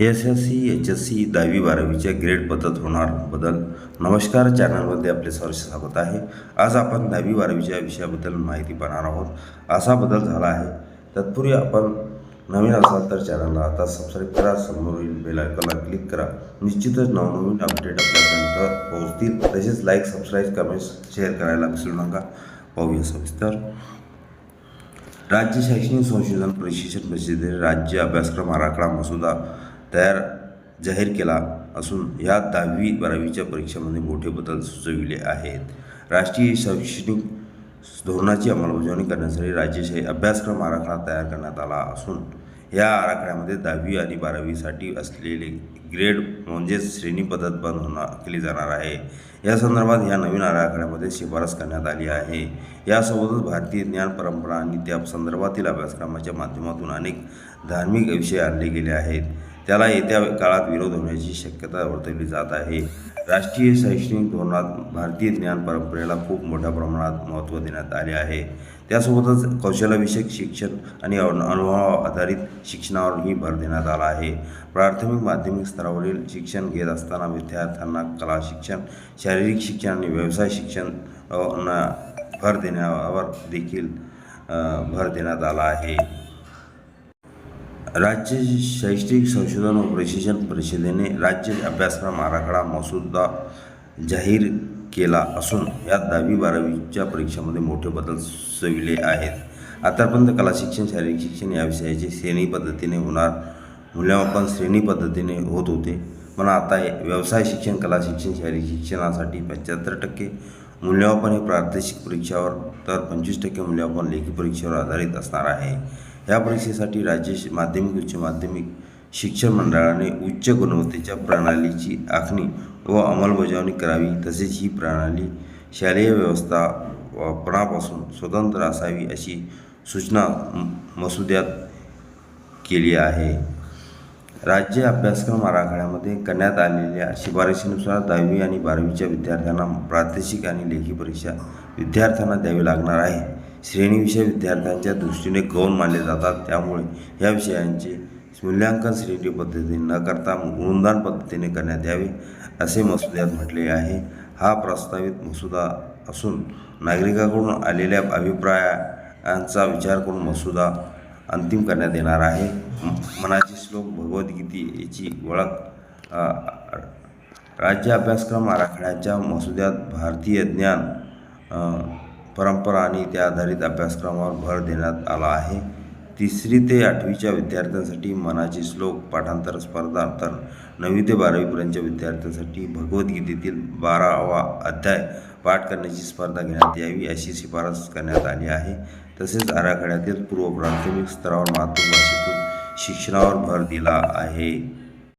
S S C H S C दहावी बारावीच्या grade पद्धत होणार बदल. नमस्कार चॅनलमध्ये आपले सर्व स्वागत आहे. आज आपण दहावी बारावीच्या विषयाबद्दल माहिती पाहणार आहोत. असा बदल झाला आहे. तत्पूर्वी आपण नवीन असाल तर चॅनलला आता सबस्क्राईब करा समोरील बेल आयकॉनला क्लिक करा. निश्चितच नवनवीन अपडेट आपल्यापर्यंत पोहोचतील. तसेच लाईक सबस्क्राईब कमेंट्स शेअर करायला विसरू नका. पाहूया सविस्तर. राज्य शैक्षणिक संशोधन प्रशिक्षण परिषदेने राज्य अभ्यासक्रम आराखडा मसुदा तयार जाहीर केला असून या दहावी बारावीच्या परीक्षेमध्ये मोठे बदल सुचविले आहेत. राष्ट्रीय शैक्षणिक धोरणाची अंमलबजावणी करण्यासाठी राज्यशाही अभ्यासक्रम आराखडा तयार करण्यात आला असून या आराखड्यामध्ये दहावी आणि बारावीसाठी असलेले ग्रेड म्हणजेच श्रेणी पद्धत बंद होणार केली जाणार आहे. या संदर्भात या नवीन आराखड्यामध्ये शिफारस करण्यात आली आहे. यासोबतच भारतीय ज्ञान परंपरा आणि त्या संदर्भातील अभ्यासक्रमाच्या माध्यमातून अनेक धार्मिक विषय आणले गेले आहेत. त्याला येत्या काळात विरोध होण्याची शक्यता वर्तवली जात आहे. राष्ट्रीय शैक्षणिक धोरणात भारतीय ज्ञान परंपरेला खूप मोठ्या प्रमाणात महत्त्व देण्यात आले आहे. त्यासोबतच कौशल्यविषयक शिक्षण आणि अनु अनुभव आधारित शिक्षणावरही भर देण्यात आला आहे. प्राथमिक माध्यमिक स्तरावरील शिक्षण घेत असताना विद्यार्थ्यांना कला शिक्षण शारीरिक शिक्षण आणि व्यवसाय शिक्षण भर देण्यावर देखील भर देण्यात आला आहे. राज्य शैक्षणिक संशोधन व प्रशिक्षण परिषदेने राज्य अभ्यासक्रम आराखडा मसुदा जाहीर केला असून यात दहावी बारावीच्या परीक्षामध्ये मोठे बदल सुचविले आहेत. आतापर्यंत कला शिक्षण शारीरिक शिक्षण या विषयाचे श्रेणी पद्धतीने होणार मूल्यमापन श्रेणी पद्धतीने होत होते. पण आता हे व्यवसाय शिक्षण कला शिक्षण शारीरिक शिक्षणासाठी पंच्याहत्तर टक्के मूल्यमापन हे प्रादेशिक परीक्षावर तर पंचवीस टक्के मूल्यमापन लेखी परीक्षेवर आधारित असणार आहे. या परीक्षेसाठी राज्य माध्यमिक उच्च माध्यमिक शिक्षण मंडळाने उच्च गुणवत्तेच्या प्रणालीची आखणी व अंमलबजावणी करावी. तसेच ही प्रणाली शालेय व्यवस्थापनापासून स्वतंत्र असावी अशी सूचना मसुद्यात केली आहे. राज्य अभ्यासक्रम आराखड्यामध्ये करण्यात आलेल्या शिफारशीनुसार दहावी आणि बारावीच्या विद्यार्थ्यांना प्रादेशिक आणि लेखी परीक्षा विद्यार्थ्यांना द्यावी लागणार आहे. श्रेणी विषय विद्यार्थ्यांच्या दृष्टीने गौण मानले जातात. त्यामुळे या विषयांचे मूल्यांकन श्रेणी पद्धतीने न करता गुणदान पद्धतीने करण्यात यावे असे मसुद्यात म्हटले आहे. हा प्रस्तावित मसुदा असून नागरिकाकडून आलेल्या अभिप्रायांचा विचार करून मसुदा अंतिम करण्यात येणार आहे. मनाचे श्लोक भगवद्गीतेची ओळख राज्य अभ्यासक्रम आराखड्याच्या मसुद्यात भारतीय ज्ञान परंपरा आणि त्या आधारित अभ्यासक्रमावर भर देण्यात आला आहे. तिसरी ते आठवीच्या विद्यार्थ्यांसाठी मनाचे श्लोक पाठांतर स्पर्धा तर नववी ते बारावीपर्यंतच्या विद्यार्थ्यांसाठी भगवद्गीतेतील बारावा अध्याय पाठ करण्याची स्पर्धा घेण्यात यावी अशी शिफारस करण्यात आली आहे. तसेच आराखड्यातील पूर्व प्राथमिक स्तरावर मातृभाषेतून शिक्षणावर भर दिला आहे.